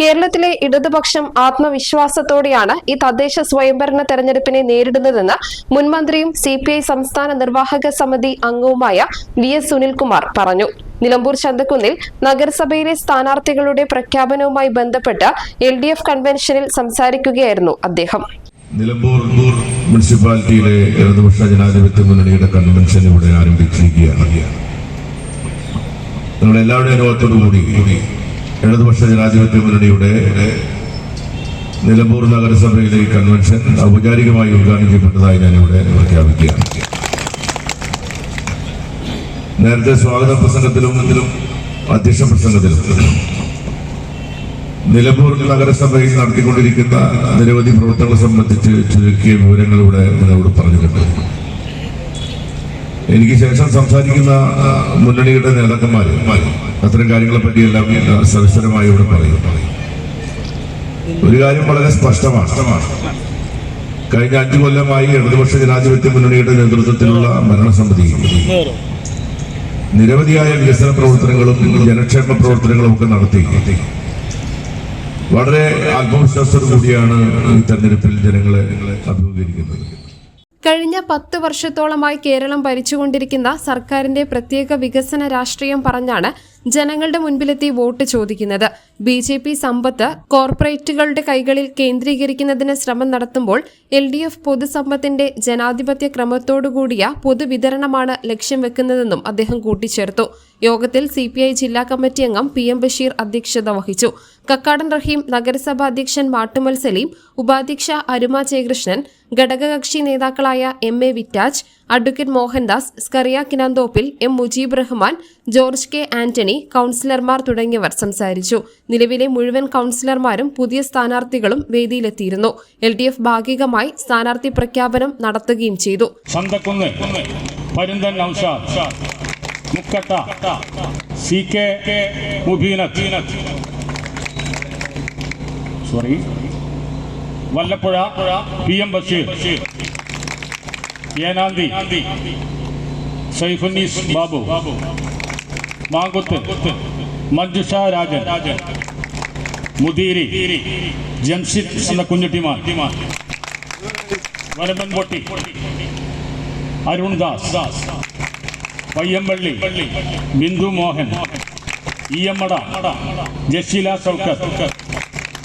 കേരളത്തിലെ ഇടതുപക്ഷം ആത്മവിശ്വാസത്തോടെയാണ് ഈ തദ്ദേശ സ്വയംഭരണ തെരഞ്ഞെടുപ്പിനെ നേരിടുന്നതെന്ന് മുൻമന്ത്രിയും സി സംസ്ഥാന നിർവാഹക സമിതി അംഗവുമായ വി എസ് സുനിൽകുമാർ പറഞ്ഞു. നിലമ്പൂർ ചന്തക്കുന്നിൽ നഗരസഭയിലെ സ്ഥാനാർത്ഥികളുടെ പ്രഖ്യാപനവുമായി ബന്ധപ്പെട്ട് എൽ ഡി എഫ് കൺവെൻഷനിൽ സംസാരിക്കുകയായിരുന്നു അദ്ദേഹം. നിലമ്പൂർ മുനിസിപ്പാലിറ്റിയിലെ ഇടതുപക്ഷ ജനാധിപത്യ മുന്നണിയുടെ കൺവെൻഷൻ ഇവിടെ ആരംഭിച്ചിരിക്കുകയാണ്. നിങ്ങളുടെ എല്ലാവരുടെയും അനുഭവത്തോടു കൂടി ഇടതുപക്ഷ ജനാധിപത്യ മുന്നണിയുടെ നിലമ്പൂർ നഗരസഭയിലെ കൺവെൻഷൻ ഔപചാരികമായി ഉദ്ഘാടനം ചെയ്യപ്പെട്ടതായി ഞാനിവിടെ പ്രഖ്യാപിക്കുകയാണ്. നേരത്തെ സ്വാഗത പ്രസംഗത്തിലും അധ്യക്ഷ പ്രസംഗത്തിലും നിലമ്പൂർ നഗരസഭയിൽ നടത്തിക്കൊണ്ടിരിക്കുന്ന നിരവധി പ്രവർത്തനങ്ങളെ സംബന്ധിച്ച് ചുരുക്കിയ വിവരങ്ങൾ ഇവിടെ നിങ്ങളോട് പറഞ്ഞിട്ടുണ്ട്. എനിക്ക് ശേഷം സംസാരിക്കുന്ന മുന്നണിയുടെ നേതാക്കന്മാര് അത്തരം കാര്യങ്ങളെ പറ്റിയെല്ലാം ആ, സവിസ്തരമായി ഇവിടെ പറയും. ഒരു കാര്യം വളരെ സ്പഷ്ടമാണ്. കഴിഞ്ഞ അഞ്ചു കൊല്ലമായി ഇടതുപക്ഷ ജനാധിപത്യ മുന്നണിയുടെ നേതൃത്വത്തിലുള്ള ഭരണസമിതി നിരവധിയായ വികസന പ്രവർത്തനങ്ങളും ജനക്ഷേമ പ്രവർത്തനങ്ങളും ഒക്കെ നടത്തി. വളരെ ആത്മവിശ്വാസത്തോടു കൂടിയാണ് ഈ തെരഞ്ഞെടുപ്പിൽ ജനങ്ങളെ അഭിമുഖീകരിക്കുന്നത്. കഴിഞ്ഞ പത്ത് വർഷത്തോളമായി കേരളം ഭരിച്ചുകൊണ്ടിരിക്കുന്ന സർക്കാരിന്റെ പ്രത്യേക വികസന രാഷ്ട്രീയം പറഞ്ഞാണ് ജനങ്ങളുടെ മുൻപിലെത്തി വോട്ട് ചോദിക്കുന്നത്. ബി ജെ പി സമ്പത്ത് കോർപ്പറേറ്റുകളുടെ കൈകളിൽ കേന്ദ്രീകരിക്കുന്നതിന് ശ്രമം നടത്തുമ്പോൾ എൽ ഡി എഫ് പൊതുസമ്പത്തിന്റെ ജനാധിപത്യ ക്രമത്തോടുകൂടിയ പൊതുവിതരണമാണ് ലക്ഷ്യം വെക്കുന്നതെന്നും അദ്ദേഹം കൂട്ടിച്ചേർത്തു. യോഗത്തിൽ സി പി ഐ ജില്ലാ കമ്മിറ്റി അംഗം പി എം ബഷീർ അധ്യക്ഷത വഹിച്ചു. കക്കാടൻ റഹീം നഗരസഭാ അധ്യക്ഷൻ മാട്ടുമൽ സലീം ഉപാധ്യക്ഷ അരുമ ജയകൃഷ്ണൻ ഘടകകക്ഷി നേതാക്കളായ M A Vitaj advocate Mohandas Scaria Kinanthoppil M Mujeeb Rahman George K Antony കൌൺസിലർമാർ തുടങ്ങിയവർ സംസാരിച്ചു. നിലവിലെ മുഴുവൻ കൌൺസിലർമാരും പുതിയ സ്ഥാനാർത്ഥികളും വേദിയിലെത്തിയിരുന്നു. എൽ ഡി എഫ് ഭാഗികമായി സ്ഥാനാർത്ഥി പ്രഖ്യാപനം നടത്തുകയും ചെയ്തു. C K sorry Vallappuzha P M Basheer. Enanthi Saifunnees Babu. Mankuth Manjusha Rajan. Mudeeri Jamshid എന്ന കുഞ്ഞുട്ടിമാൻ. വരമ്പൻപൊട്ടി അരുൺ ദാസ് പയ്യമ്പള്ളി ബിന്ദു മോഹൻ. ഇയമ്മട ജഷീല സൗക്കർ